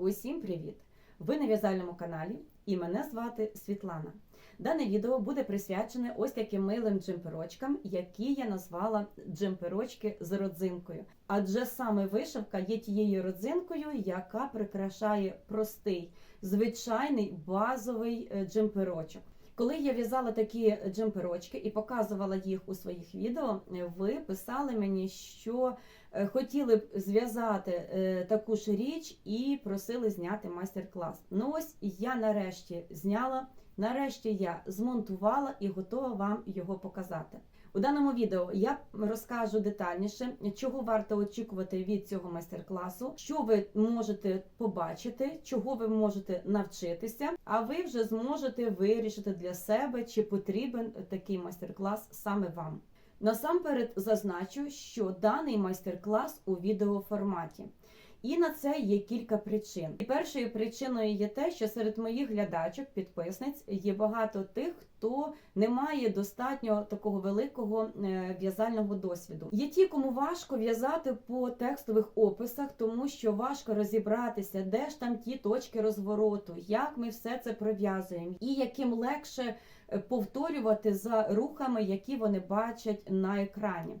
Усім привіт! Ви на в'язальному каналі і мене звати Світлана. Дане відео буде присвячене ось таким милим джемперочкам, які я назвала джемперочки з родзинкою. Адже саме вишивка є тією родзинкою, яка прикрашає простий, звичайний базовий е, джемперочок. Коли я в'язала такі джемперочки і показувала їх у своїх відео, е, ви писали мені, що е, хотіли б зв'язати е, таку ж річ і просили зняти майстер-клас. Ну ось я нарешті зняла, нарешті я змонтувала і готова вам його показати. У даному відео я розкажу детальніше, чого варто очікувати від цього майстер-класу, що ви можете побачити, чого ви можете навчитися, а ви вже зможете вирішити для себе, чи потрібен такий майстер-клас саме вам. Насамперед зазначу, що даний майстер-клас у відеоформаті. І на це є кілька причин. І першою причиною є те, що серед моїх глядачок, підписниць, є багато тих, хто не має достатньо такого великого е, в'язального досвіду. Є ті, кому важко в'язати по текстових описах, тому що важко розібратися, де ж там ті точки розвороту, як ми все це пров'язуємо, і яким легше е, повторювати за рухами, які вони бачать на екрані.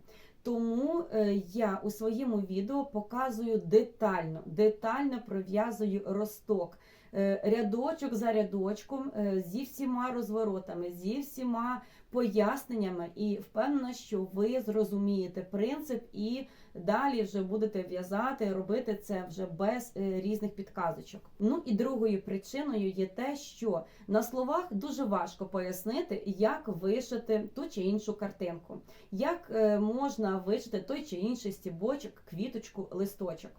Тому е, я у своєму відео показую детально, детально пров'язую росток. е, Рядочок за рядочком е, зі всіма розворотами, зі всіма поясненнями, і впевнена, що ви зрозумієте принцип і далі вже будете в'язати, робити це вже без е, різних підказочок. Ну і другою причиною є те, що на словах дуже важко пояснити, як вишити ту чи іншу картинку, як е, можна вишити той чи інший стібочок, квіточку, листочок.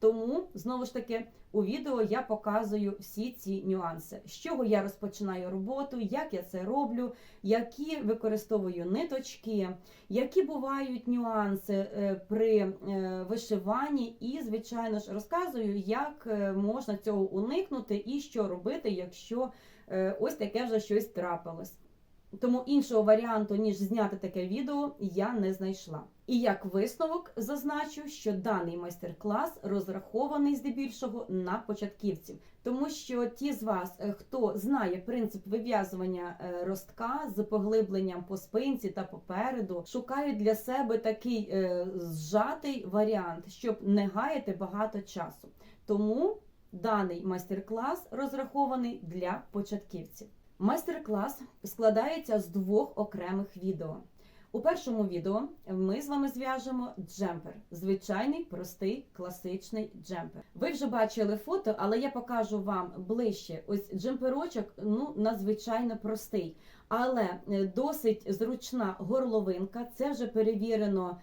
Тому знову ж таки у відео я показую всі ці нюанси, з чого я розпочинаю роботу, як я це роблю, які використовую ниточки, які бувають нюанси е, при е, вишиванні, і, звичайно ж, розказую, як е, можна цього уникнути і що робити, якщо ось таке вже щось трапилось. Тому іншого варіанту, ніж зняти таке відео, я не знайшла. І як висновок зазначу, що даний майстер-клас розрахований здебільшого на початківців, тому що ті з вас, е, хто знає принцип вив'язування е, ростка з поглибленням по спинці та попереду, шукають для себе такий е, зжатий варіант, щоб не гаяти багато часу. Тому даний майстер-клас розрахований для початківців. Майстер-клас складається з двох окремих відео. У першому відео ми з вами зв'яжемо джемпер, звичайний простий класичний джемпер. Ви вже бачили фото, але я покажу вам ближче. Ось джемперочок, ну надзвичайно простий, але е, досить зручна горловинка. Це вже перевірено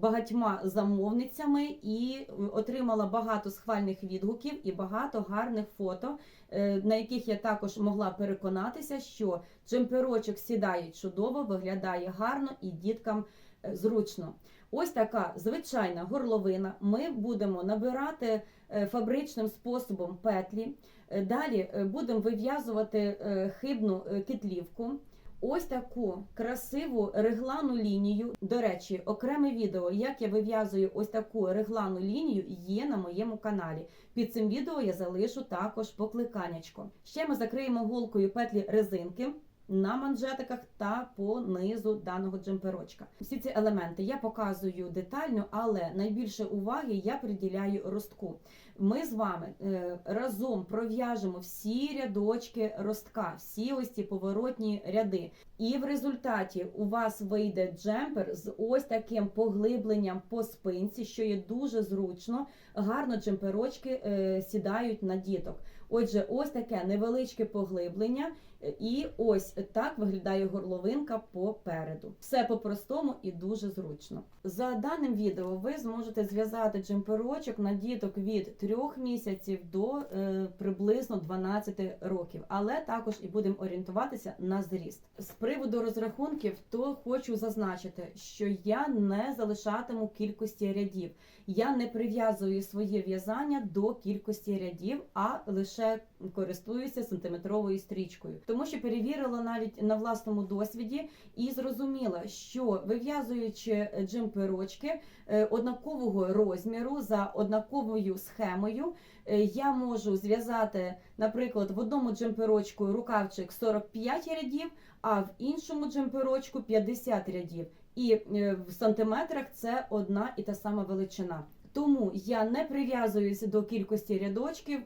багатьма замовницями і отримала багато схвальних відгуків і багато гарних фото, е, на яких я також могла переконатися, що джемперочок сідає чудово, виглядає гарно і діткам е, зручно. Ось така звичайна горловина. Ми будемо набирати е, фабричним способом петлі. Е, Далі е, будемо вив'язувати е, хибну е, китлівку. Ось таку красиву реглану лінію. До речі, окреме відео, як я вив'язую ось таку реглану лінію, є на моєму каналі. Під цим відео я залишу також покликанячко. Ще ми закриємо голкою петлі резинки. На манжетиках та по низу даного джемперочка. Всі ці елементи я показую детально, але найбільше уваги я приділяю ростку. Ми з вами е, разом пров'яжемо всі рядочки ростка, всі ось ці поворотні ряди. І в результаті у вас вийде джемпер з ось таким поглибленням по спинці, що є дуже зручно. Гарно джемперочки е, сідають на діток. Отже, ось таке невеличке поглиблення, і ось так виглядає горловинка попереду. Все по-простому і дуже зручно. За даним відео ви зможете зв'язати джемперочок на діток від 3 місяців до е, приблизно 12 років, але також і будемо орієнтуватися на зріст. З приводу розрахунків, то хочу зазначити, що я не залишатиму кількості рядів. Я не прив'язую своє в'язання до кількості рядів, а лише користуюся сантиметровою стрічкою. Тому що перевірила навіть на власному досвіді і зрозуміла, що вив'язуючи джемперочки е, однакового розміру за однаковою схемою, е, я можу зв'язати, наприклад, в одному джемперочку рукавчик 45 рядів, а в іншому джемперочку 50 рядів. І е, в сантиметрах це одна і та сама величина. Тому я не прив'язуюся до кількості рядочків.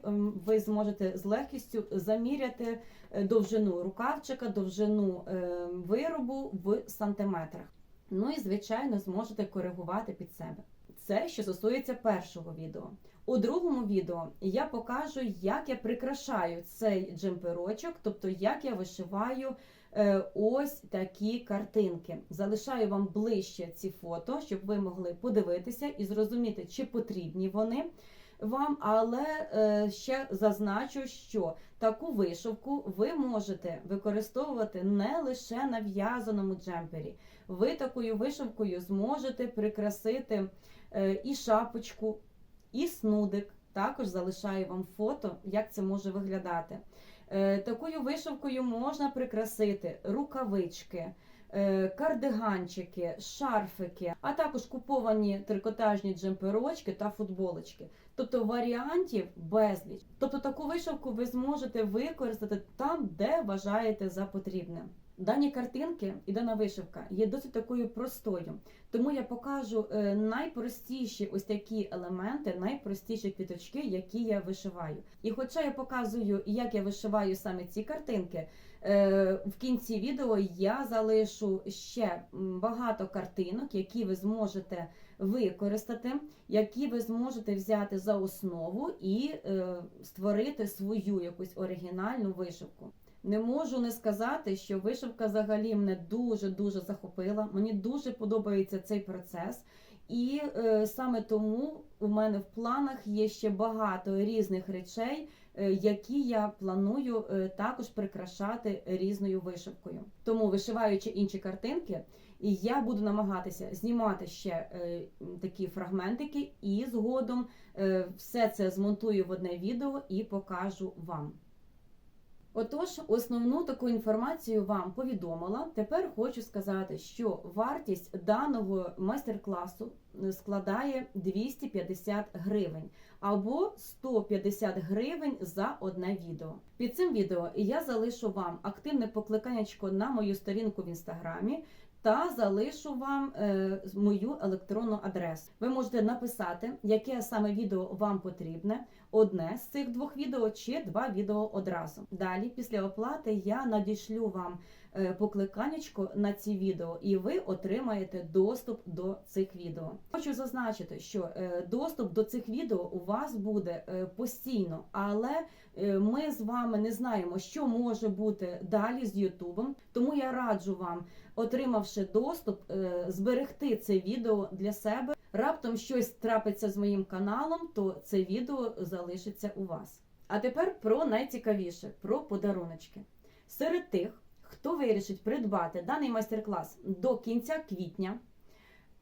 Ви зможете з легкістю заміряти е, довжину рукавчика, довжину е, виробу в сантиметрах. Ну і звичайно зможете коригувати під себе. Це що стосується першого відео. У другому відео я покажу, як я прикрашаю цей джемперочок, тобто як я вишиваю е, ось такі картинки. Залишаю вам ближче ці фото, щоб ви могли подивитися і зрозуміти, чи потрібні вони вам. Але е, ще зазначу, що таку вишивку ви можете використовувати не лише на в'язаному джемпері. Ви такою вишивкою зможете прикрасити е, і шапочку, і снудик. Також залишаю вам фото, як це може виглядати. Е, Такою вишивкою можна прикрасити рукавички, кардиганчики, шарфики, а також куповані трикотажні джемперочки та футболочки. Тобто варіантів безліч. Тобто таку вишивку ви зможете використати там, де вважаєте за потрібне. Дані картинки і дана вишивка є досить такою простою, тому я покажу е, найпростіші ось такі елементи, найпростіші квіточки, які я вишиваю. І хоча я показую, як я вишиваю саме ці картинки, е, в кінці відео я залишу ще багато картинок, які ви зможете використати, які ви зможете взяти за основу і е, створити свою якусь оригінальну вишивку. Не можу не сказати, що вишивка взагалі мене дуже дуже захопила. Мені дуже подобається цей процес, і е, саме тому у мене в планах є ще багато різних речей, які я планую е, також прикрашати різною вишивкою. Тому вишиваючи інші картинки, я буду намагатися знімати ще е, такі фрагментики, і згодом е, все це змонтую в одне відео і покажу вам. Отож, основну таку інформацію вам повідомила. Тепер хочу сказати, що вартість даного майстер-класу складає 250 гривень або 150 гривень за одне відео. Під цим відео я залишу вам активне покликаннячко на мою сторінку в інстаграмі. Та залишу вам е, мою електронну адресу. Ви можете написати, яке саме відео вам потрібне, одне з цих двох відео чи два відео одразу. Далі, після оплати, я надішлю вам покликанечко на ці відео, і ви отримаєте доступ до цих відео. Хочу зазначити, що е, доступ до цих відео у вас буде е, постійно, але е, ми з вами не знаємо, що може бути далі з Ютубом. Тому я раджу вам, отримавши доступ, е, зберегти це відео для себе. Раптом щось трапиться з моїм каналом, то це відео залишиться у вас. А тепер про найцікавіше про подаруночки. Серед тих, хто вирішить придбати даний майстер-клас до кінця квітня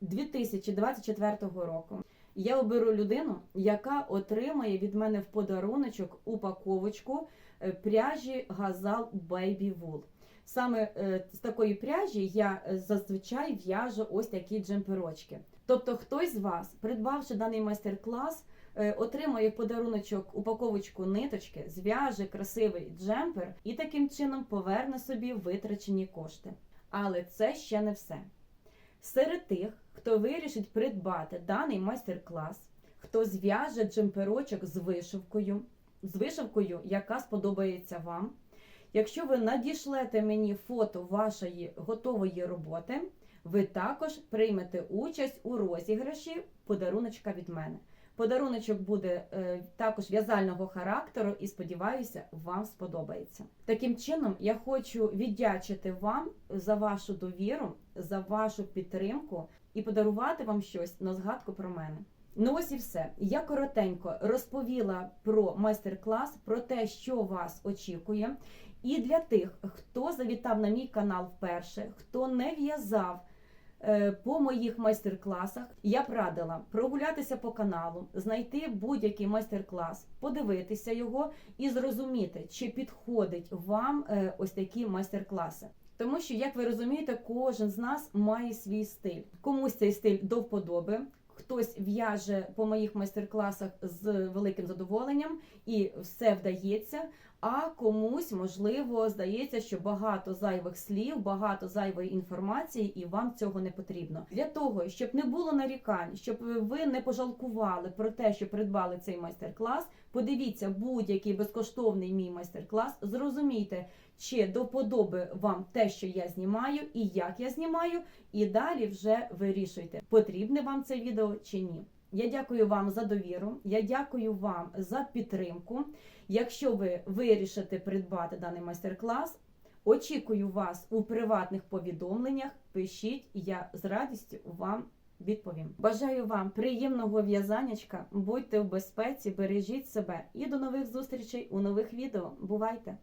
2024 року, я оберу людину, яка отримає від мене в подаруночок упаковочку е, пряжі Газал Baby Wool. Саме е, з такої пряжі я е, зазвичай в'яжу ось такі джемперочки. Тобто, хтось з вас, придбавши даний майстер-клас, отримає в подаруночок упаковочку ниточки, зв'яже красивий джемпер і таким чином поверне собі витрачені кошти. Але це ще не все. Серед тих, хто вирішить придбати даний майстер-клас, хто зв'яже джемперочок з вишивкою, з вишивкою, яка сподобається вам. Якщо ви надішлете мені фото вашої готової роботи, ви також приймете участь у розіграші подаруночка від мене. Подаруночок буде е, також в'язального характеру і сподіваюся, вам сподобається. Таким чином, я хочу віддячити вам за вашу довіру, за вашу підтримку і подарувати вам щось на згадку про мене. Ну ось і все. Я коротенько розповіла про майстер-клас, про те, що вас очікує. І для тих, хто завітав на мій канал вперше, хто не в'язав По моїх майстер-класах я б радила прогулятися по каналу, знайти будь-який майстер-клас, подивитися його і зрозуміти, чи підходить вам е, ось такі майстер-класи. Тому що, як ви розумієте, кожен з нас має свій стиль. Комусь цей стиль до вподоби. Хтось в'яже по моїх майстер-класах з великим задоволенням і все вдається. А комусь можливо здається, що багато зайвих слів, багато зайвої інформації, і вам цього не потрібно. Для того щоб не було нарікань, щоб ви не пожалкували про те, що придбали цей майстер-клас. Подивіться будь-який безкоштовний мій майстер-клас. Зрозумійте, чи до вподоби вам те, що я знімаю, і як я знімаю, і далі вже вирішуйте, потрібне вам це відео чи ні. Я дякую вам за довіру. Я дякую вам за підтримку. Якщо ви вирішите придбати даний майстер-клас, очікую вас у приватних повідомленнях. Пишіть, я з радістю вам відповім. Бажаю вам приємного в'язанячка, будьте в безпеці, бережіть себе і до нових зустрічей у нових відео. Бувайте!